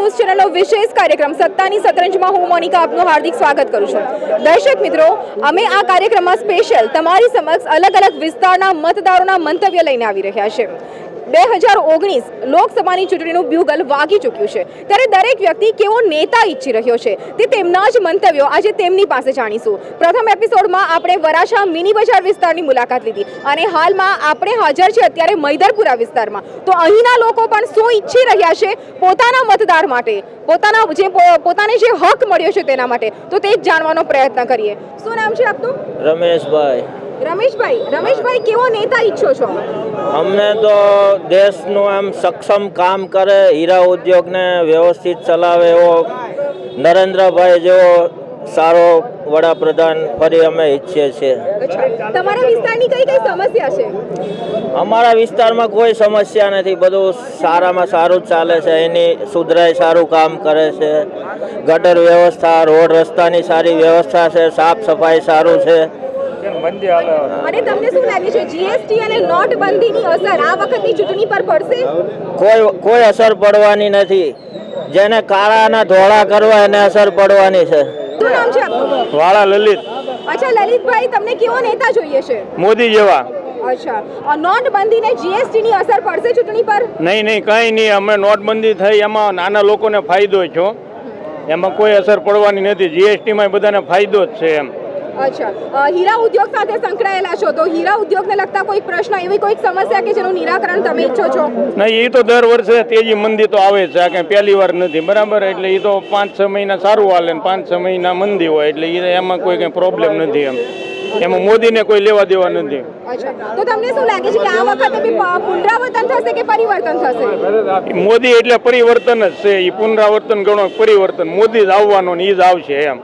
News ચેનલનો વિશેષ કાર્યક્રમ સત્તાની સતરંજમાં હું મોનિકા આપનું હાર્દિક સ્વાગત કરું છું. દર્શક મિત્રો, અમે આ કાર્યક્રમમાં સ્પેશિયલ તમારી સમક્ષ અલગ અલગ વિસ્તારના મતદારોના મંતવ્ય લઈને આવી રહ્યા છે બે હજાર ઓગણીસ લોકસભાની ચૂંટણીનું બ્યુગલ વાગી ચૂક્યું છે. ત્યારે દરેક વ્યક્તિ કેવો નેતા ઈચ્છી રહ્યો છે તે તેમના જ મંતવ્યો આજે તેમની પાસે જાણીશું. પ્રથમ એપિસોડમાં આપણે વરાછા મિની બજાર વિસ્તારની મુલાકાત લીધી અને હાલમાં આપણે હાજર છે અત્યારે મૈદરપુરા વિસ્તારમાં. તો અહીંના લોકો પણ શું ઈચ્છી રહ્યા છે પોતાના મતદાર માટે? પોતાના જે પોતાને જે હક મળ્યો છે તેના માટે? તો તે જ જાણવાનો પ્રયત્ન કરીએ. શું નામ છે આપનું? રમેશભાઈ. રમેશભાઈ રમેશભાઈ કેવો નેતા ઈચ્છો છો? અમને તો દેશનું આમ સક્ષમ કામ કરે હીરા ઉદ્યોગને વ્યવસ્થિત ચલાવે એવો નરેન્દ્રભાઈ જેવો સારો વડાપ્રધાન ફરી અમે ઈચ્છીએ છીએ. તમારા વિસ્તારની કઈ કઈ સમસ્યા છે? અમારા વિસ્તારમાં કોઈ સમસ્યા નથી બધું સારામાં સારું ચાલે છે એની સુધરાય સારું કામ કરે છે. ગટર વ્યવસ્થા રોડ રસ્તાની સારી વ્યવસ્થા છે સાફ સફાઈ સારું છે. અને તમને શું લાગે છે જીએસટી અને નોટબંધીની અસર આ વખતની ચૂંટણી પર પડશે? કોઈ કોઈ અસર પડવાની નથી. જેને કાળાના ધોળા કરવા એને અસર પડવાની છે. શું નામ છે આપનું? વાળા લલિત. અચ્છા લલિતભાઈ તમને કેવો નેતા જોઈએ છે? મોદી જેવા. અચ્છા. અ, નોટબંધી ને જીએસટી ની અસર પડશે ચૂંટણી પર? નહીં નહીં કંઈ નહીં. અમે નોટબંધી થઈ. એમાં નાના લોકોને ફાયદો છો એમાં કોઈ અસર પડવાની નથી. જીએસટીમાં બધાને ફાયદો જ છે એમ. અચ્છા. હીરા ઉદ્યોગ સાથે સંકળાયેલા છો તો હીરા ઉદ્યોગને લગતા કોઈ પ્રશ્ન એવી કોઈ સમસ્યા કે જેનું નિરાકરણ તમે ઈચ્છો છો? નહીં એ તો દર વર્ષે તેજી મંદી તો આવે છે. આ કંઈ પહેલી વાર નથી. બરાબર? એટલે એ તો પાંચ છ મહિના સારું હાલે ને પાંચ છ મહિના મંદી હોય. એટલે એમાં કોઈ કંઈ પ્રોબ્લેમ નથી એમ. એમાં મોદીને કોઈ લેવા દેવા નથી. તો તમને શું લાગે છે કે આ વખતે પુનરાવર્તન થશે કે પરિવર્તન થશે? મોદી એટલે પરિવર્તન જ છે. એ પુનરાવર્તન ગણો પરિવર્તન. મોદી જ આવવાનો ને એ જ આવશે એમ.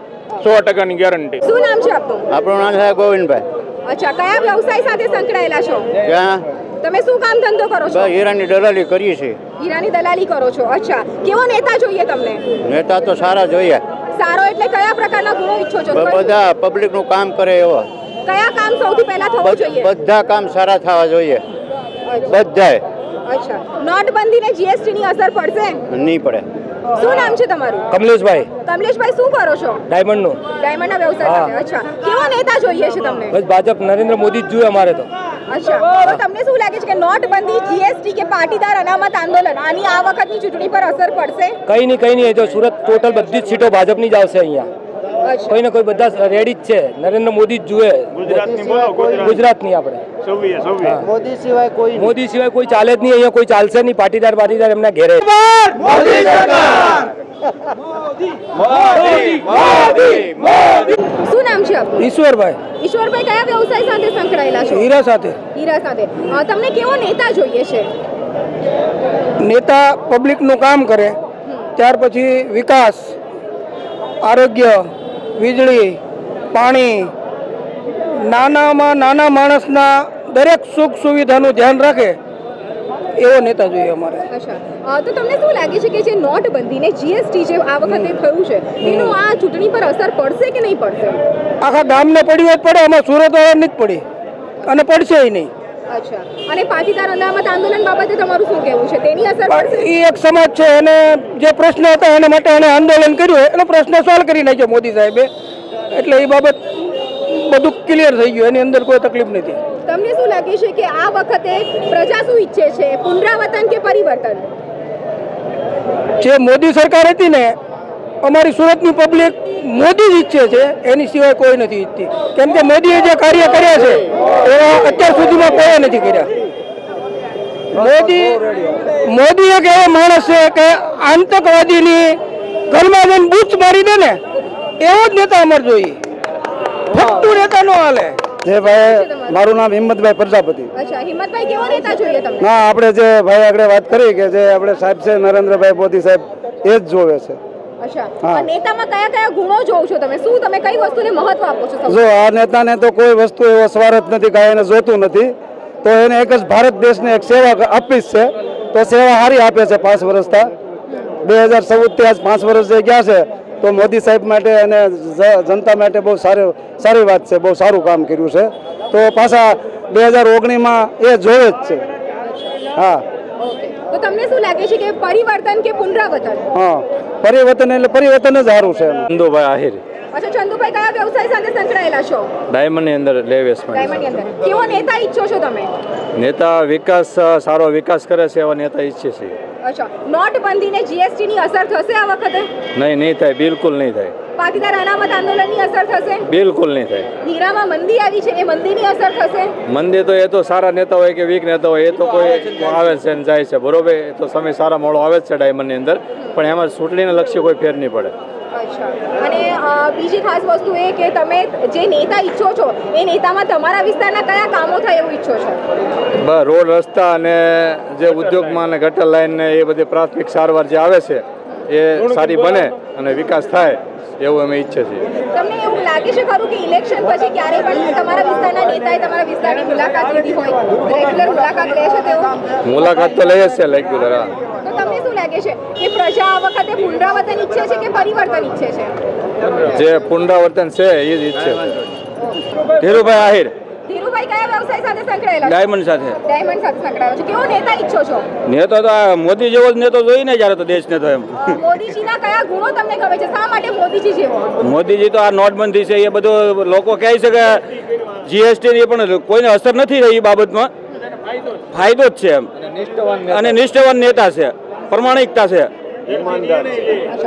સો ટકાની ગેરંટી શું નામ છે આપનું? આપણું નામ છે ગોવિંદભાઈ. અચ્છા કયા વ્યવસાય સાથે સંકળાયેલા છો? તમે શું કામ ધંધો કરો છો? હીરાની દલાલી કરીએ છીએ. હીરાની દલાલી કરો છો. અચ્છા કેવો નેતા જોઈએ તમને? નેતા તો સારા જોઈએ. સારો એટલે કયા પ્રકારના ગુણો ઈચ્છો છો? બધા પબ્લિકનું કામ કરે એવો. કયા કામ સૌથી પહેલા થવું જોઈએ? બધા કામ સારા થવા જોઈએ. બધાય અચ્છા. નોટબંધીને જીએસટી ની અસર પડશે? નહીં પડે. શું નામ છે તમારું? કમલેશભાઈ. કમલેશભાઈ શું કરો છો? ડાયમંડનું. ડાયમંડ ના વ્યવસાય સાથે અચ્છા. કેવો નેતા જોઈએ છે તમને? બસ ભાજપ નરેન્દ્ર મોદી જ જોઈએ અમારે તો. અચ્છા. તો તમને શું લાગે છે કે નોટબંધી જીએસટી કે પાટીદાર અનામત આંદોલન આની આ વખતની ચૂંટણી પર અસર પડશે? કઈ નહીં કઈ નહીં. જો સુરત ટોટલ બધી જ સીટો ભાજપની જ આવશે અહીંયા. કોઈ ને કોઈ બધા રેડી જ છે. નરેન્દ્ર મોદી જ જુએ. ગુજરાતની ગુજરાત ગુજરાતની આપણે. મોદી સિવાય કોઈ મોદી સિવાય કોઈ ચાલે જ નહીં. અહીંયા કોઈ ચાલશે નહીં. પાટીદાર પાટીદાર એમના ઘેરે. શું નામ છે આપનું? ઈશ્વરભાઈ. ઈશ્વરભાઈ કયા વ્યવસાય સાથે સંકળાયેલા છો? હીરા સાથે. હીરા સાથે. તમને કેવો નેતા જોઈએ છે? નેતા પબ્લિકનું કામ કરે. ત્યાર પછી વિકાસ આરોગ્ય વીજળી પાણી નાનામાં નાના માણસના દરેક સુખ સુવિધાનું ધ્યાન રાખે એવો નેતા જોઈએ અમારે. તો તમને શું લાગે છે કે જે નોટબંધી ને જીએસટી જે આ વખતે થયું છે એનું આ ચૂંટણી પર અસર પડશે કે નહીં પડશે? આખા ગામને પડ્યું હોય તો પડે અમારે સુરત જ પડી. અને પડશે નહીં. અચ્છા. અને પાટીદાર અનામત આંદોલન બાબતે તમારું શું કહેવું છે? તેની અસર પડશે? એ એક સમાજ છે એને જે પ્રશ્ન હતા એના માટે એને આંદોલન કર્યું એનો પ્રશ્ન સોલ્વ કરી નાખ્યો મોદી સાહેબે. એટલે એ બાબત બધું ક્લિયર થઈ ગયું એની અંદર કોઈ તકલીફ નથી. તમને શું લાગે છે કે આ વખતે પ્રજા શું ઈચ્છે છે? પુનરાવર્તન કે પરિવર્તન? જે મોદી સરકાર હતી ને અમારી સુરતની પબ્લિક મોદી જ ઈચ્છે છે એની સિવાય કોઈ નથી ઈચ્છતી. કેમ કે મોદીએ જે કાર્ય કર્યા છે એવા અત્યાર સુધીમાં કોઈ નથી કર્યા. મોદી મોદી એક એવો માણસ છે કે આતંકવાદીની ઘરમાં જઈને બૂચ મારી દે ને એવો જ નેતા અમારે જોઈએ. ફક્તું નેતા ન હાલે. જે ભાઈ મારું નામ હિંમતભાઈ પ્રજાપતિ. અચ્છા હિંમતભાઈ કેવો નેતા જોઈએ તમને ના આપણે જે ભાઈ આગળ વાત કરી કે જે આપણે સાહેબ છે નરેન્દ્રભાઈ મોદી સાહેબ એ જ જોવે છે. અચ્છા. નેતામાં કયા કયા ગુણો જોવ છો તમે? શું તમે કઈ વસ્તુને મહત્વ આપો છો જો આ નેતાને તો કોઈ વસ્તુ એવો સ્વાર્થ નથી કાંઈ એને જોતું નથી. તો એને એક જ ભારત દેશને એક સેવા આપી છે. તો સેવા સારી આપે છે પાંચ વર્ષતા બે હજાર ચૌદથી આજ પાંચ વર્ષ જે ગયા છે તો મોદી સાહેબ માટે અને જનતા માટે બહુ સારી સારી વાત છે બહુ સારું કામ કર્યું છે. તો પાછા બે હજાર ઓગણીમાં એ જોવે જ છે. હા. તો તમને શું લાગે છે કે પરિવર્તન કે પુનરાવર્તન? હા. પરિવર્તન એટલે પરિવર્તન જ સારું છે ચંદુભાઈ આહિર. અચ્છા ચંદુભાઈ કયા વ્યવસાય સાથે સંકળાયેલા છો? ડાયમંડની અંદર લેવેસમાં ડાયમંડની અંદર. કેવો નેતા ઈચ્છો છો તમે? નેતા વિકાસ સારો વિકાસ કરે છે એવા નેતા ઈચ્છે છે. અચ્છા નોટબંધીને જીએસટી અસર થશે આ વખતે? નહીં નહીં થાય બિલકુલ નહીં થાય. પાટીદાર અનામત આંદોલનની અસર થશે? બિલકુલ નહીં થાય. હીરામાં મંદી આવી છે એ મંદીની અસર થશે? મંદિર તો એ તો સારા નેતા હોય કે વીક નેતા હોય એ તો કોઈ આવે છે ને જાય છે બરોબર? એ તો સમય સારા મોડો આવે જ છે ડાયમંડની અંદર પણ એમાં ચૂંટણીને લક્ષ્ય કોઈ ફેર નહીં પડે. અચ્છા. અને બીજી ખાસ વસ્તુ એ કે તમે જે નેતા ઈચ્છો છો એ નેતામાં તમારા વિસ્તારના કયા કામો થાય એવું ઈચ્છો છો? બસ રોડ રસ્તા અને જે ઉદ્યોગમાં અને ગટર લાઈન ને એ બધી પ્રાથમિક સારવાર જે આવે છે એ સારી બને અને વિકાસ થાય. એવું અમે ઈચ્છે છીએ. તમને એવું લાગે છે ખરું કે ઇલેક્શન પછી ક્યારેય પણ તમારા વિસ્તારના નેતાએ તમારા વિસ્તારની મુલાકાત લીધી હોય? રેગ્યુલર મુલાકાત લે છે તેઓ? મુલાકાત તો લે જ છે રેગ્યુલર હા. તો તમને શું લાગે છે? કે પ્રજા આ વખતે પુનરાવર્તન ઈચ્છે છે કે પરિવર્તન ઈચ્છે છે? જે પુનરાવર્તન છે એ જ ઈચ્છે ધીરુભાઈ આહિર. ધીરુભાઈ કયા વ્યવસાય સાથે સંકળાયેલા ડાયમંડ સાથે. ડાયમંડ સાથે સંકળાયેલા છે. કેવો નેતા ઈચ્છો છો? નેતો તો આ મોદી જેવો જ નેતો જોઈ ને જ્યારે તો દેશને તો એમ. મોદીજીના કયા ગુણો તમને ગમે છે? શા માટે મોદીજી જેવો? મોદીજી તો આ નોટબંધી છે એ બધું લોકો કહે છે કે જીએસટી ની પણ કોઈને અસર નથી રહી એ બાબતમાં. ફાયદો જ છે એમ. અને નિષ્ઠાવાન નેતા છે પ્રમાણિકતા છે.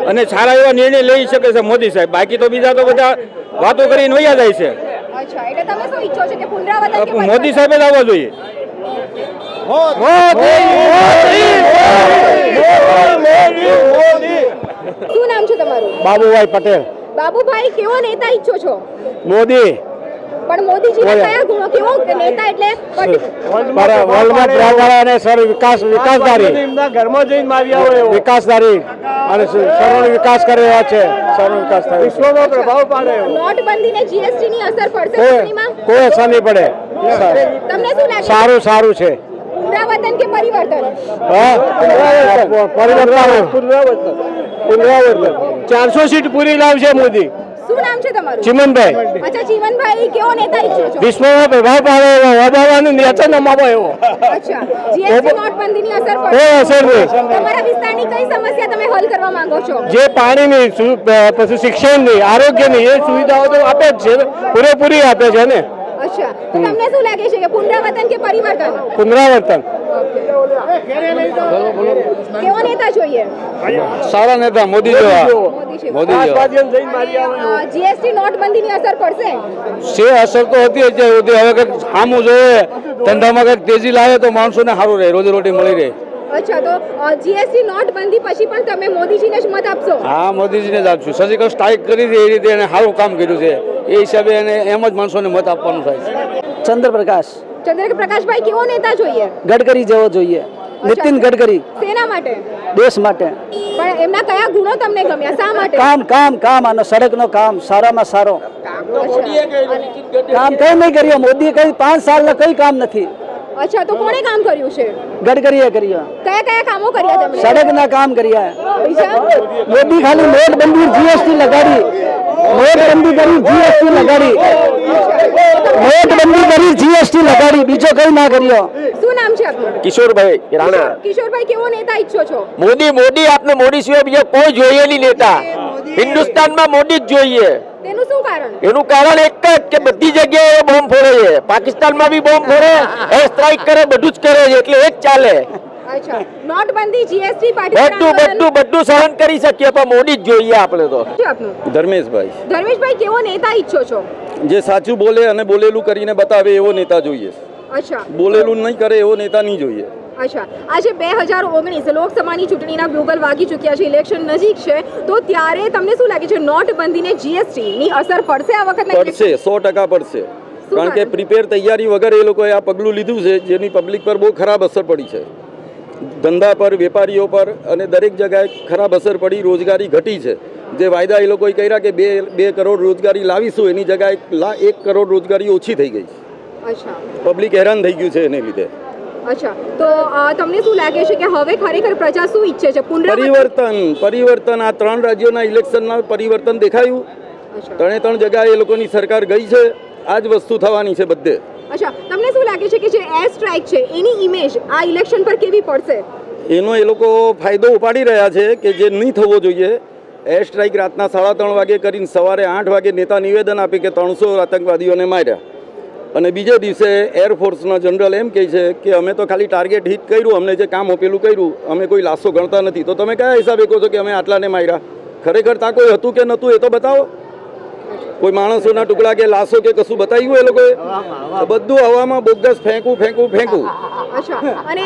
અને સારા એવા નિર્ણય લઈ શકે છે મોદી સાહેબ. બાકી તો બીજા તો બધા વાતો કરીને વૈયા જાય છે. અચ્છા એટલે તમે શું ઈચ્છો છો કે પુનરાવર્તન કે મોદી સાહેબ જ આવવા જોઈએ. શું નામ છે તમારું? બાબુભાઈ પટેલ. બાબુભાઈ કેવો નેતા ઈચ્છો છો? મોદી. પણ મોદીજીના કયા ગુણો કેવો નેતા એટલે વર્લ્ડમાં પ્રબળ અને સર વિકાસ વિકાસદારી ઘરમાં જઈને આવ્યા હોય વિકાસધારી. અને સરળ વિકાસ કરે એવા છે. સરળ વિકાસ થાય વિશ્વમાં પ્રભાવ પાડે નોટબંધીને જીએસટી ની અસર પડશે કોઈ કોઈ અસર નહીં પડે. તમને શું લાગે? સારું સારું છે. પુનરાવર્તન કે પરિવર્તન? હા. પુનરાવર્તન. ચારસો સીટ પૂરી લાવશે મોદી. શું નામ છે તમારું? ચિમનભાઈ. અચ્છા જીવનભાઈ કેવો નેતા ઈચ્છો છો? વિશ્વમાં પ્રભાવ પાડે એવો વધારવાનું નેતા નમાવો એવો. અચ્છા જીએસટી નોટબંધીની અસર કોઈ પડશે અસર નહીં તમારા વિસ્તારની કઈ સમસ્યા તમે હલ કરવા માંગો છો? જે પાણીની પછી શિક્ષણની આરોગ્યની એ સુવિધાઓ તો આપે જ છે પૂરેપૂરી આપે છે ને. અચ્છા તો તમને શું લાગે છે કે પુનરાવર્તન કે પરિવર્તન? પુનરાવર્તન. કેવો નેતા જોઈએ? સારા નેતા મોદી જેવા. મોદી જેવા. જીએસટી નોટબંધીની અસર પડશે? છે અસર તો હતી સુધી. હવે કંઈક સામું જોઈએ. ધંધામાં કંઈક તેજી લાવે તો માણસોને સારું રહે રોજી રોટી મળી રહે. અચ્છા તો જીએસટી નોટબંધી પછી પણ તમે મોદીજીને જ મત આપશો? હા મોદીજીને જ આપશું. સર્જિકલ સ્ટ્રાઇક કરી હતી એ રીતે એને સારું કામ કર્યું છે. એ હિસાબે એને એમ જ માણસોને મત આપવાનું થાય છે. ચંદ્રપ્રકાશ. ચંદ્રક પ્રકાશભાઈ કેવો નેતા જોઈએ? ગડકરી જેવો જોઈએ. નીતિન ગડકરી. સેના માટે? દેશ માટે. પણ એમના કયા ગુણો તમને ગમ્યા? શા માટે? કામ કામ કામ આનો સડકનો કામ સારામાં સારો. કામ કઈ નહીં કર્યો મોદીએ કઈ પાંચ સાલના કઈ કામ નથી. અચ્છા તો કોણે કામ કર્યું છે? ગડકરીએ કર્યો. કયા કયા કામો કર્યા તમે? સડકના કામ કર્યા. મોદી ખાલી નોટબંધી જીએસટી લગાડી. નોટબંધી કરી જીએસટી લગાડી. નોટબંધી કરી જીએસટી લગાડી. બીજો કઈ ના કર્યો. નામ છે આપનું? કિશોરભાઈ રાણા. કિશોરભાઈ કેવો નેતા ઈચ્છો છો? મોદી મોદી આપને મોદી સિવાય બીજો કોઈ જોઈએ નહીં નેતા હિન્દુસ્તાનમાં મોદી જ જોઈએ. તેનું શું કારણ? એનું કારણ એક જ કે બધી જગ્યાએ બોમ્બ ફોડે છે. પાકિસ્તાનમાં બી બોમ્બ ફોડે. એ સ્ટ્રાઇક કરે બધું જ કરે છે. એટલે એ જ ચાલે. અચ્છા. નોટબંધી જીએસટી બધું બધું બધું સહન કરી શકીએ પણ મોદી જ જોઈએ આપણે તો. ધર્મેશભાઈ. ધર્મેશભાઈ કેવો નેતા ઈચ્છો છો? જે સાચું બોલે અને બોલેલું કરીને બતાવે એવો નેતા જોઈએ. અચ્છા. બોલેલું નહીં કરે એવો નેતા નહીં જોઈએ. અચ્છા. આજે બે હજાર ઓગણીસ લોકસભાની ચૂંટણીના બ્યુગલ વાગી ચૂક્યા છે ઇલેક્શન નજીક છે તો ત્યારે તમને શું લાગે છે નોટબંધીને જીએસટી ની અસર પડશે આ વખત પડશે સો ટકા પડશે. કારણ કે પ્રિપેર તૈયારી વગર એ લોકોએ આ પગલું લીધું છે જેની પબ્લિક પર બહુ ખરાબ અસર પડી છે. ધંધા પર વેપારીઓ પર અને દરેક જગ્યાએ ખરાબ અસર પડી રોજગારી ઘટી છે. જે વાયદા એ લોકોએ કર્યા કે બે બે કરોડ રોજગારી લાવીશું એની જગ્યાએ એક કરોડ રોજગારી ઓછી થઈ ગઈ અચ્છા પબ્લિક હેરાન થઈ ગયું છે એને લીધે. અચ્છા. તો તમને શું લાગે છે કે હવે ખરેખર પ્રજા શું ઈચ્છે છે? પરિવર્તન પરિવર્તન આ ત્રણ રાજ્યોના ઇલેક્શનમાં પરિવર્તન દેખાયું. ત્રણે ત્રણ જગ્યાએ એ લોકોની સરકાર ગઈ છે. આ જ વસ્તુ થવાની છે બધે. અચ્છા. તમને શું લાગે છે કે જે એર સ્ટ્રાઇક છે એની ઇમેજ આ ઇલેક્શન પર કેવી પડશે? એનો એ લોકો ફાયદો ઉપાડી રહ્યા છે કે જે નહીં થવો જોઈએ. એર સ્ટ્રાઇક રાતના સાડા ત્રણ વાગે કરીને સવારે આઠ વાગે નેતા નિવેદન આપે કે ત્રણસો આતંકવાદીઓને માર્યા. અને બીજા દિવસે એરફોર્સના જનરલ એમ કહે છે કે અમે તો ખાલી ટાર્ગેટ હિટ કર્યું, અમને જે કામ આપેલું કર્યું, અમે કોઈ લાશો ગણતા નથી. તો તમે કયા હિસાબે કહો છો કે અમે આટલાને માર્યા? ખરેખર તા કોઈ હતું કે નહોતું એ તો બતાવો. કોઈ માણસોના ટુકડા કે લાશો કે કશું બતાવ્યું એ લોકોએ? બધું હવામાં બોગસ ફેંકવું ફેંકવું ફેંકવું. અચ્છા. અને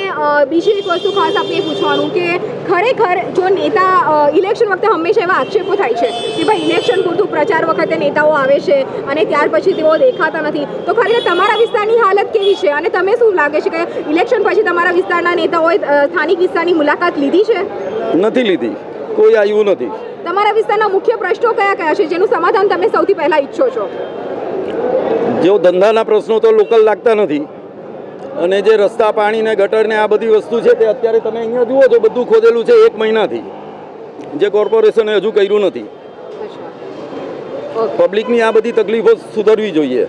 બીજી એક વસ્તુ ખાસ આપણે પૂછવાનું કે ખરેખર જો નેતા ઇલેક્શન વખતે હંમેશા એવા આક્ષેપો થાય છે કે ભાઈ ઇલેક્શન પૂરતું પ્રચાર વખતે નેતાઓ આવે છે અને ત્યાર પછી તેઓ દેખાતા નથી તો ખરેખર તમારા વિસ્તારની હાલત કેવી છે? અને તમે શું લાગે છે કે ઇલેક્શન પછી તમારા વિસ્તારના નેતાઓએ સ્થાનિક વિસ્તારની મુલાકાત લીધી છે? નથી લીધી. કોઈ આવ્યું નથી. તમારા વિસ્તારના મુખ્ય પ્રશ્નો કયા કયા છે? જેનું સમાધાન તમે સૌથી પહેલા ઈચ્છો છો? જેઓ ધંધાના પ્રશ્નો તો લોકલ લાગતા નથી. અને જે રસ્તા પાણી ને ગટર ને આ બધી વસ્તુ છે તે અત્યારે તમે અહીંયા જુઓ છો બધું ખોદેલું છે એક મહિનાથી. જે કોર્પોરેશને હજુ કર્યું નથી. પબ્લિકની આ બધી તકલીફો સુધરવી જોઈએ.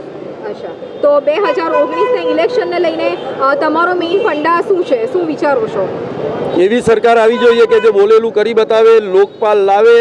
અચ્છા. તો બે હજાર ઓગણીસના ઇલેક્શનને લઈને તમારો મેઇન ફંડા શું છે? શું વિચારો છો? એવી સરકાર આવી જોઈએ કે જે બોલેલું કરી બતાવે લોકપાલ લાવે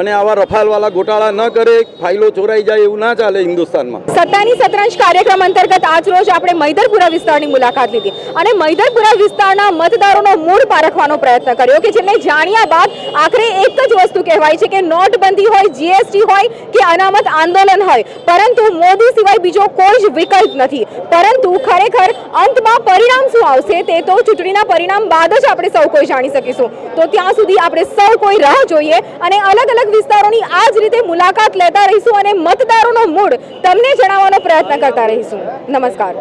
અને આવા રફાલવાલા ગોટાળા ન કરે, ફાઇલો ચોરાઈ જાય એવું ના ચાલે હિન્દુસ્તાનમાં. સત્તાની સતરંજ કાર્યક્રમ અંતર્ગત આજ રોજ આપણે મૈદરપુરા વિસ્તારની મુલાકાત લીધી અને મૈદરપુરા વિસ્તારના મતદારોનો મૂળ પારખવાનો પ્રયત્ન કર્યો કે જેને જાણ્યા બાદ આખરે એક જ વસ્તુ કહેવાય છે કે નોટબંધી હોય, જીએસટી હોય કે અનામત આંદોલન હોય. પરંતુ મોદી સિવાય બીજો કોઈ જ વિકલ્પ નથી. પરંતુ ખરેખર અંતમાં પરિણામ શું આવશે તે તો ચૂંટણીના પરિણામ બાદ જ આપણે સૌ કોઈ જાણી શકીશું. તો ત્યાં સુધી આપણે સૌ કોઈ રાહ જોઈએ અને અલગ અલગ અલગ વિસ્તારોની આ જ રીતે મુલાકાત લેતા રહીશું અને મતદારોનો મૂડ તમને જણાવવાનો પ્રયત્ન કરતા રહીશું. નમસ્કાર.